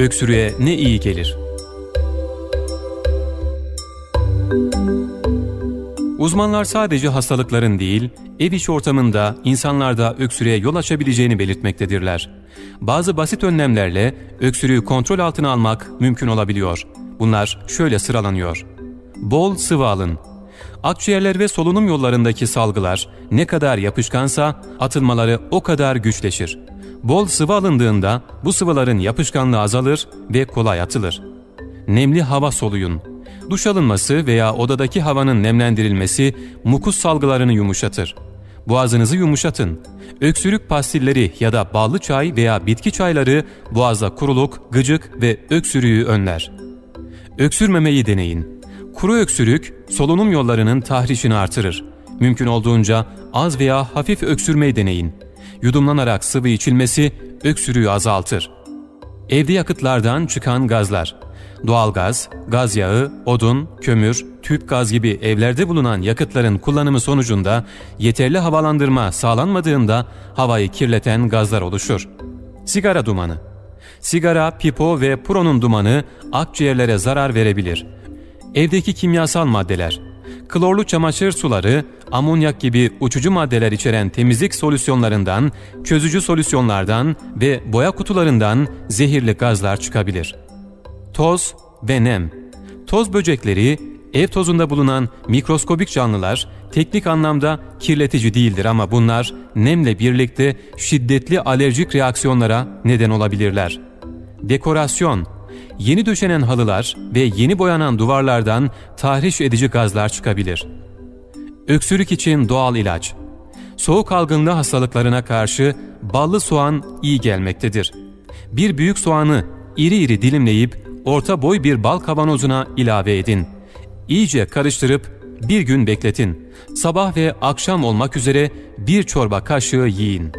Öksürüğe ne iyi gelir? Uzmanlar sadece hastalıkların değil, ev iş ortamında insanlarda öksürüğe yol açabileceğini belirtmektedirler. Bazı basit önlemlerle öksürüğü kontrol altına almak mümkün olabiliyor. Bunlar şöyle sıralanıyor. Bol sıvı alın. Akciğerler ve solunum yollarındaki salgılar ne kadar yapışkansa atılmaları o kadar güçleşir. Bol sıvı alındığında bu sıvıların yapışkanlığı azalır ve kolay atılır. Nemli hava soluyun. Duş alınması veya odadaki havanın nemlendirilmesi mukus salgılarını yumuşatır. Boğazınızı yumuşatın. Öksürük pastilleri ya da ballı çay veya bitki çayları boğazda kuruluk, gıcık ve öksürüğü önler. Öksürmemeyi deneyin. Kuru öksürük solunum yollarının tahrişini artırır. Mümkün olduğunca az veya hafif öksürmeyi deneyin. Yudumlanarak sıvı içilmesi öksürüğü azaltır. Evde yakıtlardan çıkan gazlar Doğalgaz, gaz yağı, odun, kömür, tüp gaz gibi evlerde bulunan yakıtların kullanımı sonucunda yeterli havalandırma sağlanmadığında havayı kirleten gazlar oluşur. Sigara dumanı Sigara, pipo ve puronun dumanı akciğerlere zarar verebilir. Evdeki kimyasal maddeler Klorlu çamaşır suları, amonyak gibi uçucu maddeler içeren temizlik solüsyonlarından, çözücü solüsyonlardan ve boya kutularından zehirli gazlar çıkabilir.'' Toz ve nem. Toz böcekleri, ev tozunda bulunan mikroskobik canlılar teknik anlamda kirletici değildir ama bunlar nemle birlikte şiddetli alerjik reaksiyonlara neden olabilirler. Dekorasyon Yeni döşenen halılar ve yeni boyanan duvarlardan tahriş edici gazlar çıkabilir. Öksürük için doğal ilaç Soğuk algınlığı hastalıklarına karşı ballı soğan iyi gelmektedir. Bir büyük soğanı iri iri dilimleyip orta boy bir bal kavanozuna ilave edin. İyice karıştırıp bir gün bekletin. Sabah ve akşam olmak üzere bir çorba kaşığı yiyin.